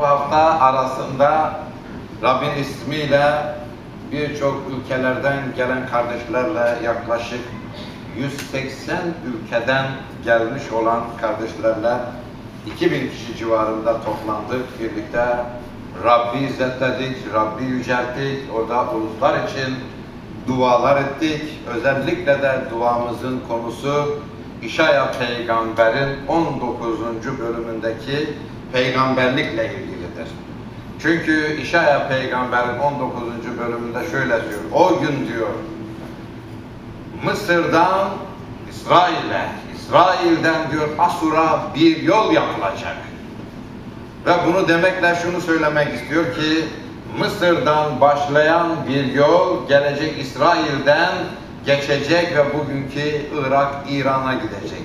Bu hafta arasında Rabbin ismiyle birçok ülkelerden gelen kardeşlerle yaklaşık 180 ülkeden gelmiş olan kardeşlerle 2000 kişi civarında toplandık. Birlikte Rabbi izzetledik, Rabbi yücelttik. Orada uluslar için dualar ettik. Özellikle de duamızın konusu İşaya peygamberin 19. bölümündeki peygamberlikle ilgilidir. Çünkü İşaya peygamberin 19. bölümünde şöyle diyor. O gün diyor Mısır'dan İsrail'e, İsrail'den diyor Asur'a bir yol yapılacak. Ve bunu demekle şunu söylemek istiyor ki Mısır'dan başlayan bir yol gelecek İsrail'den geçecek ve bugünkü Irak, İran'a gidecek.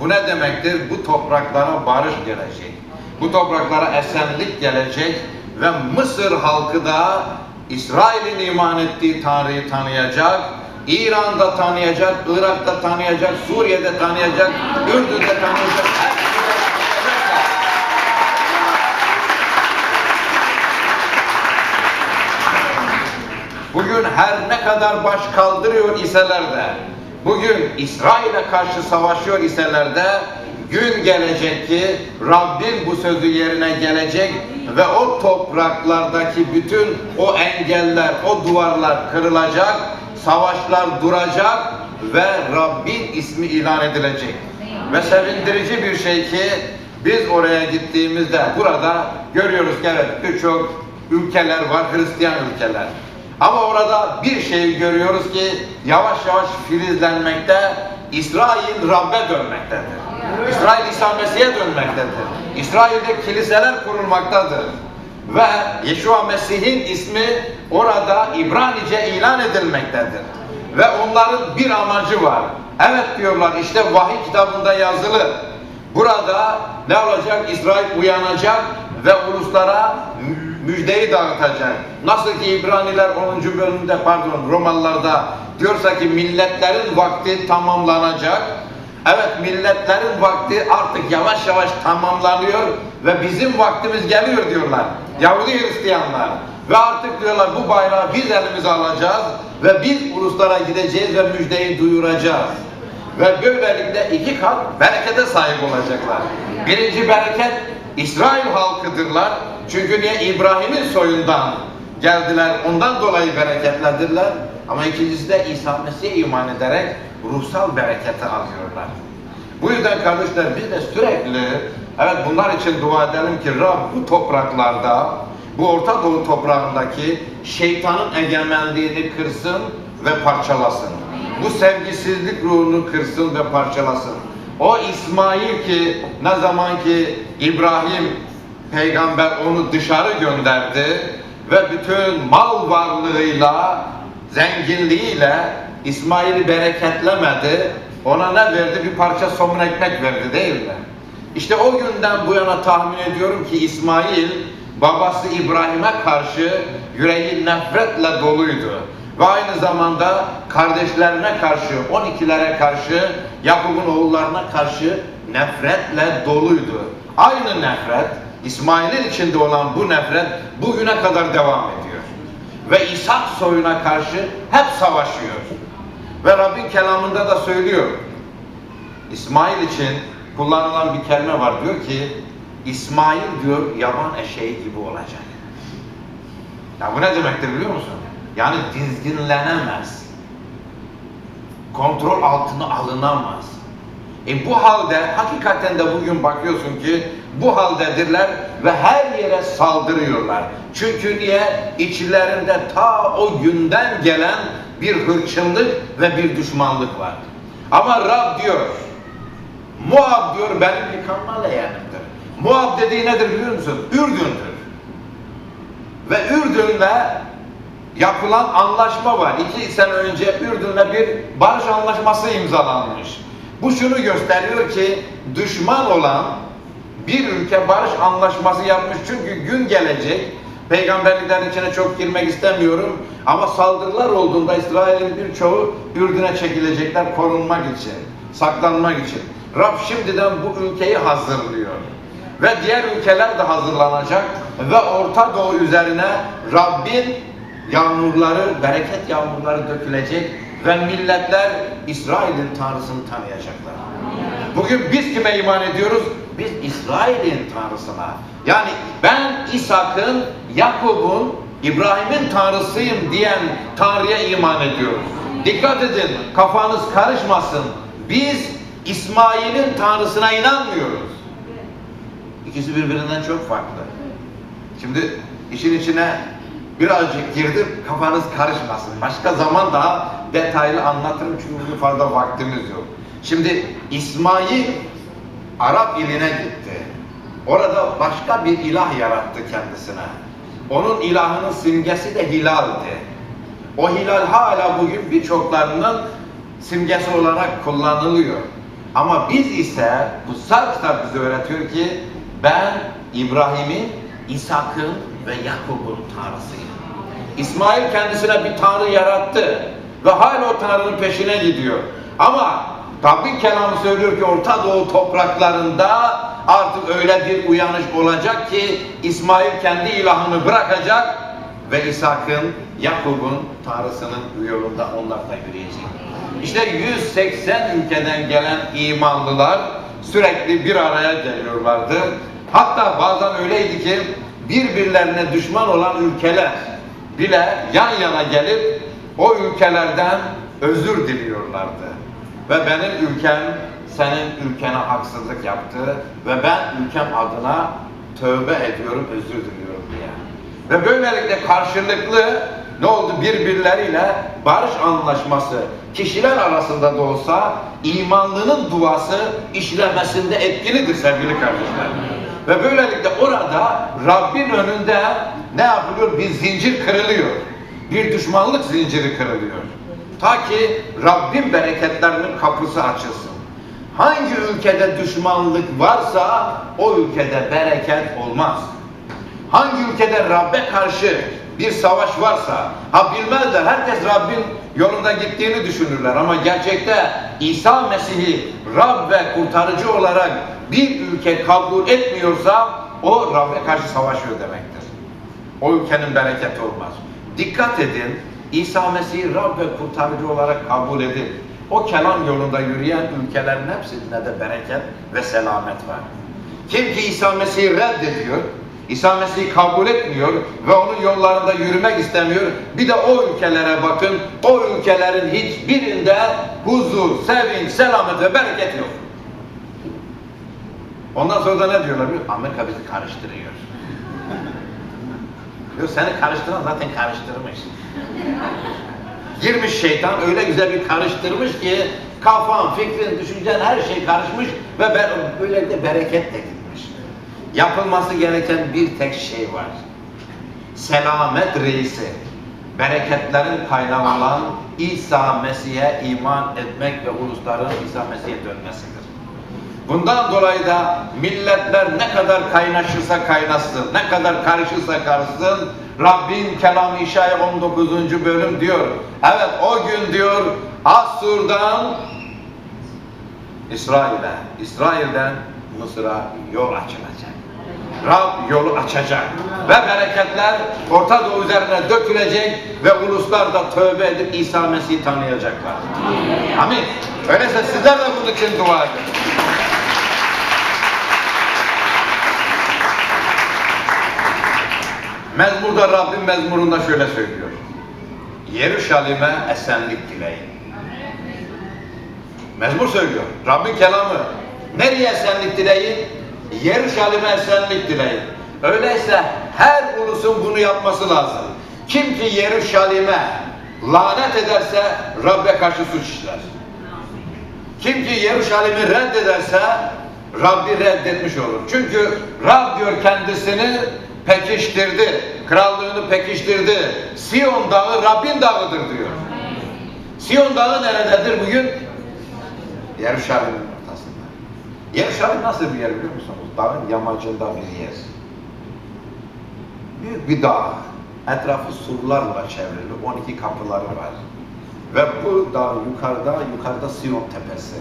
Bu ne demektir? Bu topraklara barış gelecek. Bu topraklara esenlik gelecek ve Mısır halkı da İsrail'in iman ettiği Tanrı'yı tanıyacak, İran'da tanıyacak, Irak'ta tanıyacak, Suriye'de tanıyacak, Ürdün'de tanıyacak. Her. Bugün her ne kadar baş kaldırıyor iseler de, bugün İsrail'e karşı savaşıyor iseler de, gün gelecek ki Rabbin bu sözü yerine gelecek ve o topraklardaki bütün o engeller, o duvarlar kırılacak, savaşlar duracak ve Rabbin ismi ilan edilecek. Ve sevindirici bir şey ki biz oraya gittiğimizde burada görüyoruz ki evet birçok ülkeler var, Hristiyan ülkeler. Ama orada bir şey görüyoruz ki yavaş yavaş filizlenmekte, İsrail Rab'be dönmektedir. İsrail İsa Mesih'e dönmektedir. İsrail'de kiliseler kurulmaktadır. Ve Yeşua Mesih'in ismi orada İbranice ilan edilmektedir. Ve onların bir amacı var. Evet diyorlar işte vahiy kitabında yazılı. Burada ne olacak? İsrail uyanacak ve uluslara müjdeyi dağıtacak. Nasıl ki İbraniler 10. bölümde pardon Romalılarda diyorsa ki milletlerin vakti tamamlanacak. Evet milletlerin vakti artık yavaş yavaş tamamlanıyor ve bizim vaktimiz geliyor diyorlar. Yahudi Hristiyanlar. Ve artık diyorlar bu bayrağı biz elimize alacağız ve biz uluslara gideceğiz ve müjdeyi duyuracağız. Ve böylelikle iki kat berekete sahip olacaklar. Birinci bereket İsrail halkıdırlar. Çünkü niye İbrahim'in soyundan geldiler. Ondan dolayı bereketlendirler. Ama ikincisi de İsa Mesih'e iman ederek ruhsal bereketi alıyorlar. Bu yüzden kardeşler biz de sürekli evet bunlar için dua edelim ki Rab bu topraklarda bu Orta Doğu toprağındaki şeytanın egemenliğini kırsın ve parçalasın. Bu sevgisizlik ruhunu kırsın ve parçalasın. O İsmail ki ne zaman ki İbrahim peygamber onu dışarı gönderdi ve bütün mal varlığıyla, zenginliğiyle İsmail'i bereketlemedi. Ona ne verdi? Bir parça somun ekmek verdi değil mi? İşte o günden bu yana tahmin ediyorum ki İsmail babası İbrahim'e karşı yüreği nefretle doluydu. Ve aynı zamanda kardeşlerine karşı, 12'lere karşı, Yakup'un oğullarına karşı nefretle doluydu. Aynı nefret, İsmail'in içinde olan bu nefret bugüne kadar devam ediyor. Ve İshak soyuna karşı hep savaşıyor. Ve Rabbin kelamında da söylüyor. İsmail için kullanılan bir kelime var. Diyor ki, İsmail diyor yaban eşeği gibi olacak. Ya bu ne demektir biliyor musun? Yani dizginlenemez. Kontrol altına alınamaz. E bu halde hakikaten de bugün bakıyorsun ki bu haldedirler ve her yere saldırıyorlar. Çünkü niye? İçlerinde ta o günden gelen bir hırçınlık ve bir düşmanlık var. Ama Rab diyor, Muab diyor benim yıkanma leğenimdir. Muab dediği nedir biliyor musun? Ürdün'dür. Ve Ürdün'le yapılan anlaşma var. İki sene önce Ürdün'le bir barış anlaşması imzalanmış. Bu şunu gösteriyor ki düşman olan bir ülke barış anlaşması yapmış. Çünkü gün gelecek, peygamberliklerin içine çok girmek istemiyorum ama saldırılar olduğunda İsrail'in birçoğu Ürdün'e çekilecekler korunmak için, saklanmak için. Rab şimdiden bu ülkeyi hazırlıyor. ve diğer ülkeler de hazırlanacak ve Orta Doğu üzerine Rabbin yağmurları, bereket yağmurları dökülecek ve milletler İsrail'in Tanrısını tanıyacaklar. Bugün biz kime iman ediyoruz? Biz İsrail'in Tanrısına. Yani ben İshak'ın, Yakup'un, İbrahim'in Tanrısıyım diyen Tanrı'ya iman ediyoruz. Dikkat edin, kafanız karışmasın. Biz İsmail'in Tanrısına inanmıyoruz. İkisi birbirinden çok farklı. Şimdi işin içine birazcık girdim, kafanız karışmasın. Başka zaman daha detaylı anlatırım çünkü bugün fazla vaktimiz yok. Şimdi İsmail Arap iline gitti. Orada başka bir ilah yarattı kendisine. Onun ilahının simgesi de hilaldi. O hilal hala bugün birçoklarının simgesi olarak kullanılıyor. Ama biz ise kutsal kitap bize öğretiyor ki ben İbrahim'in, İshak'ın ve Yakup'un Tanrısıyım. İsmail kendisine bir Tanrı yarattı ve hala o Tanrı'nın peşine gidiyor. Ama Rabbin kelamı söylüyor ki Orta Doğu topraklarında artık öyle bir uyanış olacak ki İsmail kendi ilahını bırakacak ve İshak'ın, Yakup'un Tanrısının yolunda onlar da yürüyecek. İşte 180 ülkeden gelen imanlılar sürekli bir araya geliyorlardı. Hatta bazen öyleydi ki birbirlerine düşman olan ülkeler bile yan yana gelip o ülkelerden özür diliyorlardı. Ve benim ülkem senin ülkene haksızlık yaptı ve ben ülkem adına tövbe ediyorum, özür diliyorum diye. Ve böylelikle karşılıklı ne oldu? Birbirleriyle barış anlaşması kişiler arasında da olsa imanlının duası işlemesinde etkilidir sevgili kardeşler. Ve böylelikle orada Rabbin önünde ne yapılıyor? Bir zincir kırılıyor. Bir düşmanlık zinciri kırılıyor. Ta ki Rabbin bereketlerinin kapısı açılsın. Hangi ülkede düşmanlık varsa o ülkede bereket olmaz. Hangi ülkede Rabbe karşı bir savaş varsa, ha bilmezler, herkes Rabbin yolunda gittiğini düşünürler ama gerçekte İsa Mesih'i Rab ve kurtarıcı olarak bir ülke kabul etmiyorsa o Rabbe karşı savaşıyor demektir. O ülkenin bereketi olmaz. Dikkat edin, İsa Mesih'i Rab ve kurtarıcı olarak kabul edip o kelam yolunda yürüyen ülkelerin hepsinde de bereket ve selamet var. Kim ki İsa Mesih'i reddediyor, İsa Mesih'i kabul etmiyor ve onun yollarında yürümek istemiyor. Bir de o ülkelere bakın, o ülkelerin hiçbirinde huzur, sevinç, selamet ve bereket yok. Ondan sonra da ne diyorlar? Amerika bizi karıştırıyor. Diyor seni karıştıran zaten karıştırmış. Girmiş şeytan öyle güzel bir karıştırmış ki kafan, fikrin, düşüncen her şey karışmış ve böyle de bereket de gitmiş. Yapılması gereken bir tek şey var. Selamet reisi, bereketlerin kaynağı olan İsa Mesih'e iman etmek ve ulusların İsa Mesih'e dönmesidir. Bundan dolayı da milletler ne kadar kaynaşırsa kaynasın, ne kadar karışırsa karışsın, Rabbin kelamı İşaya 19. bölüm diyor. Evet o gün diyor Asur'dan İsrail'e, İsrail'den Mısır'a yol açılacak. Rab yolu açacak. Ve bereketler Orta Doğu üzerine dökülecek ve uluslar da tövbe edip İsa Mesih'i tanıyacaklar. Amin. Öyleyse sizler de bunun için dua edin. Mezmurda Rabbim mezmurunda şöyle söylüyor. Yeruşalim'e esenlik dileyin. Mezmur söylüyor. Rabbin kelamı. Nereye esenlik dileyin? Yeruşalim'e esenlik dileyin. Öyleyse her ulusun bunu yapması lazım. Kim ki Yeruşalim'e lanet ederse Rabbe karşı suç işler. Kim ki Yeruşalim'i reddederse Rabbi reddetmiş olur. Çünkü Rab diyor kendisini pekiştirdi. Krallığını pekiştirdi. Siyon dağı Rabbin dağıdır diyor. Siyon dağı nerededir bugün? Yeruşalim'in ortasında. Yeruşalim nasıl bir yer biliyor musunuz? Dağın yamacında bir yer. Büyük bir dağ. Etrafı surlarla çevrili. 12 kapıları var. Ve bu dağ yukarıda, yukarıda Siyon tepesi.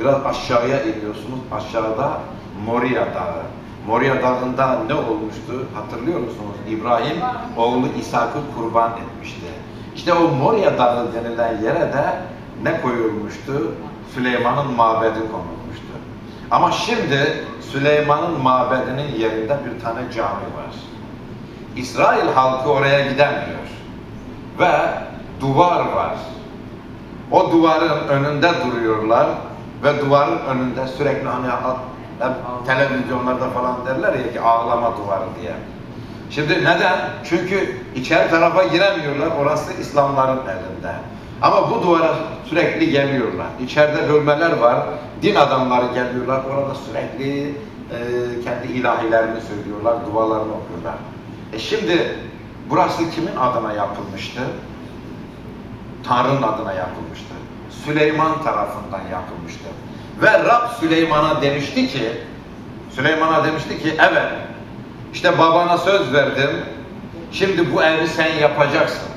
Biraz aşağıya iniyorsunuz. Aşağıda Moria Dağı. Moria Dağı'nda ne olmuştu hatırlıyor musunuz? İbrahim oğlu İshak'ı kurban etmişti. İşte o Moria Dağı denilen yere de ne koyulmuştu? Süleyman'ın mabedi konulmuştu. Ama şimdi Süleyman'ın mabedinin yerinde bir tane cami var. İsrail halkı oraya gidemiyor. Ve duvar var. O duvarın önünde duruyorlar ve duvarın önünde sürekli hani hep televizyonlarda falan derler ya ki ağlama duvarı diye. Şimdi neden? Çünkü içeri tarafa giremiyorlar. Orası İslamların elinde. Ama bu duvara sürekli geliyorlar. İçeride bölmeler var. Din adamları geliyorlar. Orada sürekli e, kendi ilahilerini söylüyorlar, dualarını okuyorlar. E şimdi burası kimin adına yapılmıştı? Tanrı'nın adına yapılmıştı. Süleyman tarafından yapılmıştı. Ve Rab Süleyman'a demişti ki, Süleyman'a demişti ki, evet, işte babana söz verdim, şimdi bu evi sen yapacaksın.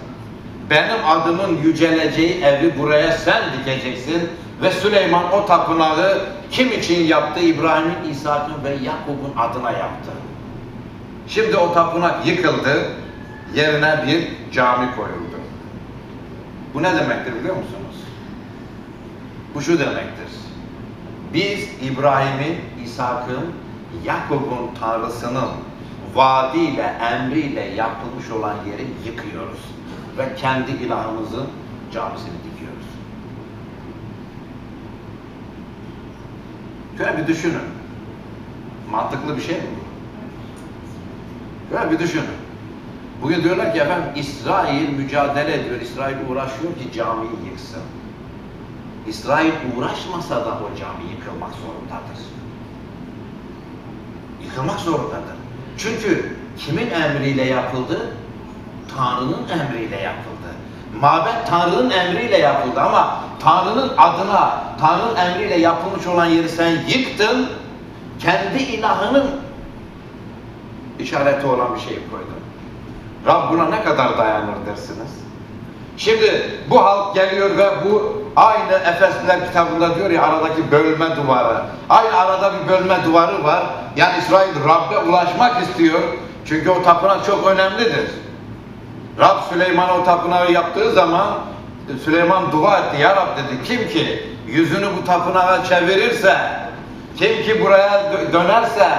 Benim adımın yüceleceği evi buraya sen dikeceksin ve Süleyman o tapınağı kim için yaptı? İbrahim'in, İshak'ın ve Yakup'un adına yaptı. Şimdi o tapınak yıkıldı, yerine bir cami koyuldu. Bu ne demektir biliyor musunuz? Bu şu demektir. Biz İbrahim'in, İshak'ın, Yakup'un Tanrısının vaadiyle, emriyle yapılmış olan yeri yıkıyoruz. Ve kendi ilahımızın camisini dikiyoruz. Şöyle bir düşünün. Mantıklı bir şey mi bu? Şöyle bir düşünün. Bugün diyorlar ki efendim İsrail mücadele ediyor, İsrail uğraşıyor ki camiyi yıksın. İsrail uğraşmasa da o cami yıkılmak zorundadır. Yıkılmak zorundadır. Çünkü kimin emriyle yapıldı? Tanrı'nın emriyle yapıldı. Mabet Tanrı'nın emriyle yapıldı ama Tanrı'nın adına, Tanrı'nın emriyle yapılmış olan yeri sen yıktın, kendi ilahının işareti olan bir şey koydun. Rab buna ne kadar dayanır dersiniz? Şimdi bu halk geliyor ve bu aynı Efesliler kitabında diyor ya aradaki bölme duvarı. Aynı arada bir bölme duvarı var. Yani İsrail Rab'be ulaşmak istiyor. Çünkü o tapınak çok önemlidir. Rab Süleyman'a o tapınağı yaptığı zaman Süleyman dua etti. Ya Rab dedi kim ki yüzünü bu tapınağa çevirirse kim ki buraya dö- dönerse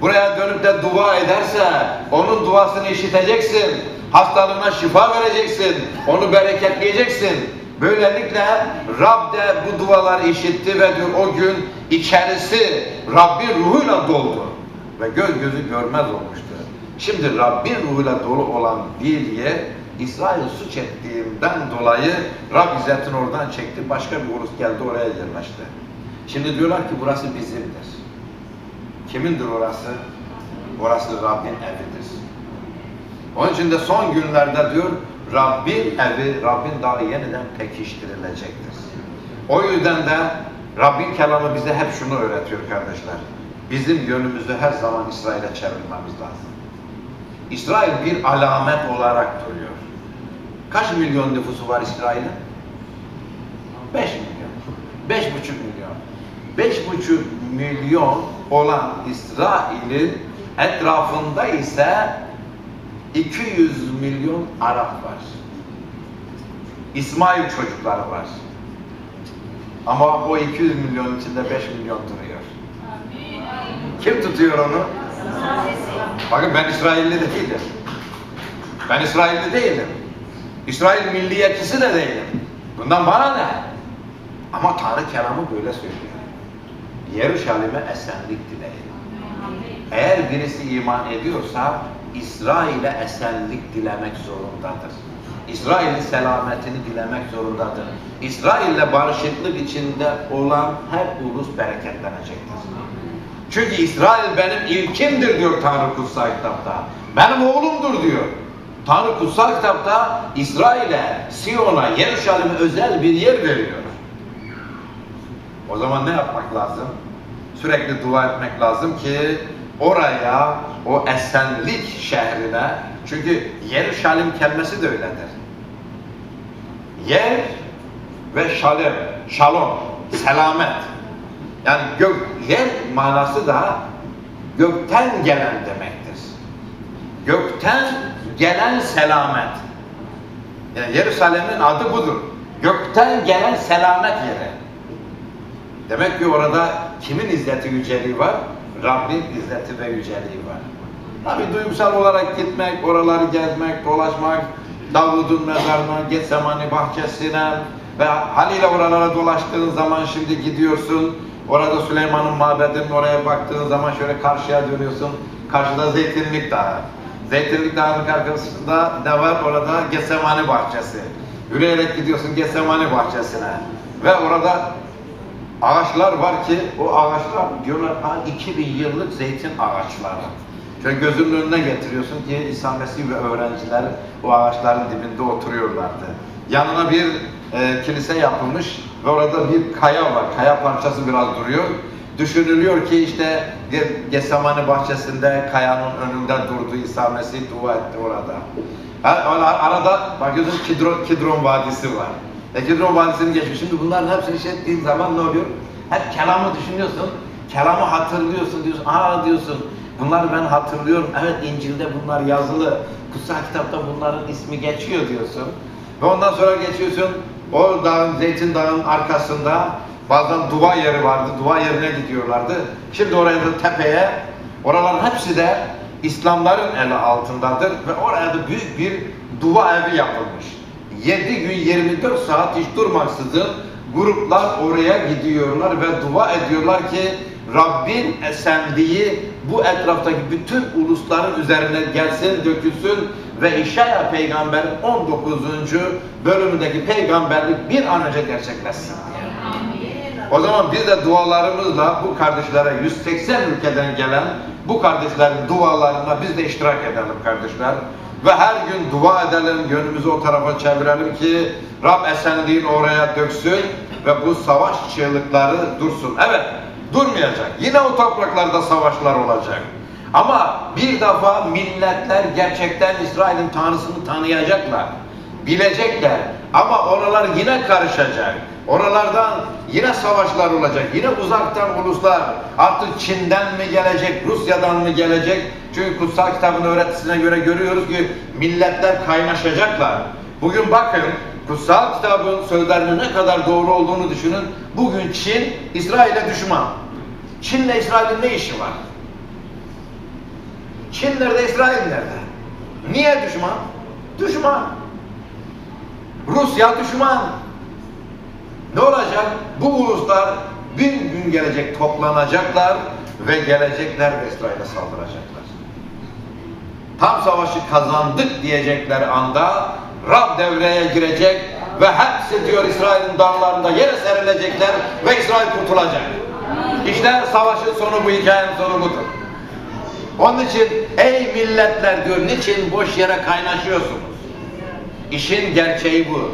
buraya dönüp de dua ederse onun duasını işiteceksin. Hastalığına şifa vereceksin. Onu bereketleyeceksin. Böylelikle Rab de bu duaları işitti ve diyor o gün içerisi Rabbin ruhuyla doldu. Ve göz gözü görmez olmuştu. Şimdi Rabbin ruhuyla dolu olan bir yer İsrail suç ettiğinden dolayı Rab İzzet'ini oradan çekti. Başka bir ulus geldi oraya yerleşti. Şimdi diyorlar ki burası bizimdir. Kimindir orası? Orası Rabbin evidir. Onun için de son günlerde diyor Rabbin evi, Rabbin dağı yeniden pekiştirilecektir. O yüzden de Rabbin kelamı bize hep şunu öğretiyor kardeşler. Bizim yönümüzü her zaman İsrail'e çevirmemiz lazım. İsrail bir alamet olarak duruyor. Kaç milyon nüfusu var İsrail'in? 5 milyon. 5,5 milyon. 5,5 milyon olan İsrail'in etrafında ise 200 milyon Arap var. İsmail çocukları var. Ama o 200 milyon içinde 5 milyon duruyor. Kim tutuyor onu? Bakın ben İsrailli de değilim. Ben İsrailli değilim. İsrail milliyetçisi de değilim. Bundan bana ne? Ama Tanrı kelamı böyle söylüyor. Yeruşalim'e esenlik dileyin. Eğer birisi iman ediyorsa İsrail'e esenlik dilemek zorundadır. İsrail'in selametini dilemek zorundadır. İsrail'le barışıklık içinde olan her ulus bereketlenecektir. Çünkü İsrail benim ilkimdir diyor Tanrı kutsal kitapta. Benim oğlumdur diyor. Tanrı kutsal kitapta İsrail'e, Siyon'a, Yeruşalim'e özel bir yer veriyor. O zaman ne yapmak lazım? Sürekli dua etmek lazım ki oraya, o esenlik şehrine, çünkü Yeruşalim kelimesi de öyledir. Yer ve şalem, şalom, selamet. Yani gök, yer manası da gökten gelen demektir. Gökten gelen selamet. Yani Yerusalem'in adı budur. Gökten gelen selamet yeri. Demek ki orada kimin izzeti yüceliği var? Rabbin izzeti ve yüceliği var. Tabi duygusal olarak gitmek, oraları gezmek, dolaşmak, Davud'un mezarına, Getsemani bahçesine ve haliyle oralara dolaştığın zaman şimdi gidiyorsun. Orada Süleyman'ın mabedinin oraya baktığın zaman şöyle karşıya dönüyorsun. Karşıda Zeytinlik Dağı. Zeytinlik Dağı'nın karşısında ne var? Orada Getsemani bahçesi. Yürüyerek gidiyorsun Getsemani bahçesine. Ve orada ağaçlar var ki o ağaçlar diyorlar ha 2000 yıllık zeytin ağaçları. Şöyle gözünün önüne getiriyorsun ki İsa Mesih ve öğrenciler o ağaçların dibinde oturuyorlardı. Yanına bir e, kilise yapılmış ve orada bir kaya var. Kaya parçası biraz duruyor. Düşünülüyor ki işte Ge- Getsemani bahçesinde kayanın önünde durdu İsa Mesih dua etti orada. Ha, ara- arada bakıyorsun Kidron, Kidron Vadisi var. E Kidron Vadisi'ni geçmiş. Şimdi bunların hepsini şey ettiğin zaman ne oluyor? Hep kelamı düşünüyorsun. Kelamı hatırlıyorsun diyorsun. Aa diyorsun. Bunları ben hatırlıyorum. Evet İncil'de bunlar yazılı. Kutsal kitapta bunların ismi geçiyor diyorsun. Ve ondan sonra geçiyorsun. O dağın, Zeytin Dağı'nın arkasında bazen dua yeri vardı. Dua yerine gidiyorlardı. Şimdi oraya da tepeye. Oraların hepsi de İslamların eli altındadır ve oraya da büyük bir dua evi yapılmış. 7 gün 24 saat hiç durmaksızın gruplar oraya gidiyorlar ve dua ediyorlar ki Rabbin esenliği bu etraftaki bütün ulusların üzerine gelsin, dökülsün ve İşaya peygamber 19. bölümündeki peygamberlik bir an önce gerçekleşsin. O zaman biz de dualarımızla bu kardeşlere 180 ülkeden gelen bu kardeşlerin dualarına biz de iştirak edelim kardeşler. Ve her gün dua edelim, gönlümüzü o tarafa çevirelim ki Rab esenliğini oraya döksün ve bu savaş çığlıkları dursun. Evet, durmayacak. Yine o topraklarda savaşlar olacak. Ama bir defa milletler gerçekten İsrail'in tanrısını tanıyacaklar. Bilecekler. Ama oralar yine karışacak. Oralardan yine savaşlar olacak. Yine uzaktan uluslar artık Çin'den mi gelecek, Rusya'dan mı gelecek? Çünkü kutsal kitabın öğretisine göre görüyoruz ki milletler kaynaşacaklar. Bugün bakın kutsal kitabın sözlerinin ne kadar doğru olduğunu düşünün. Bugün Çin İsrail'e düşman. Çin'le İsrail'in ne işi var? Çin nerede, İsrail nerede? Niye düşman? Düşman. Rusya düşman. Ne olacak? Bu uluslar bir gün gelecek toplanacaklar ve gelecekler ve İsrail'e saldıracaklar. Tam savaşı kazandık diyecekleri anda Rab devreye girecek ve hepsi diyor İsrail'in dağlarında yere serilecekler ve İsrail kurtulacak. İşte savaşın sonu bu hikayenin sonu budur. Onun için ey milletler diyor niçin boş yere kaynaşıyorsunuz? İşin gerçeği bu.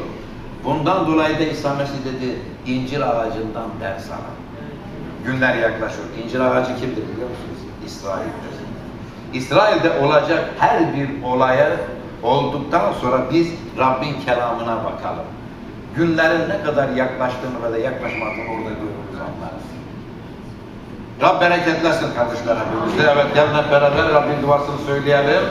Bundan dolayı da İsa Mesih dedi incir ağacından ders alın. Günler yaklaşıyor. İncir ağacı kimdir biliyor musunuz? İsrail'dir. İsrail'de olacak her bir olaya olduktan sonra biz Rabbin kelamına bakalım. Günlerin ne kadar yaklaştığını ve de yaklaşmadığını orada görürüz anlarız. Rab bereketlesin kardeşler hepimizi. Evet gelin beraber Rabbin duasını söyleyelim.